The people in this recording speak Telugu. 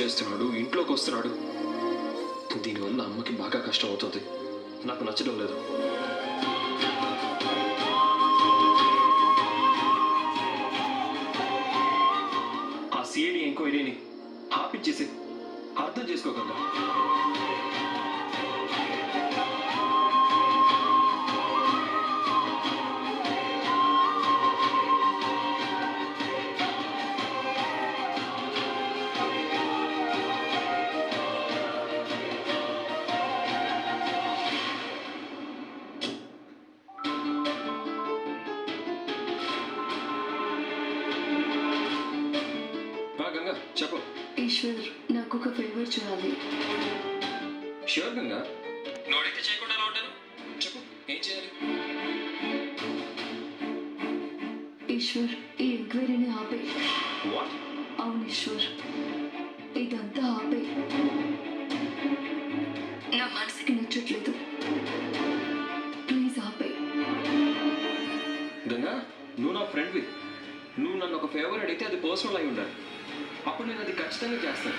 చేస్తున్నాడు ఇంట్లోకి వస్తున్నాడు. దీనివల్ల అమ్మకి బాగా కష్టం అవుతుంది నాకు నచ్చడం లేదు. ఆ సిఐడి ఎంక్వైరీని ఆపిచ్చేసి అర్థం చేసుకోగలరా చెప్పు. ఈశ్వర్ నాకు ఒక ఫేవర్ చేయాలి షూర్ గంగా నోడైతే చేయకుండా ఎలా ఉంటాను చెప్పు ఏం చేయాలి? ఈశ్వర్ ఈ ఎంక్వైరీని ఆపే. వాట్ అవును ఈశ్వర్ ఇదంతా ఆపే. నా మనసుకి నచ్చట్లేదు. ప్లీజ్ ఆపే. గంగా నువ్వు నా ఫ్రెండ్వి నువ్వు నన్ను ఒక ఫేవర్ అడిగితే అది పర్సనల్ అయి ఉండాలి. అప్పుడు నేను అది ఖచ్చితంగా చేస్తాను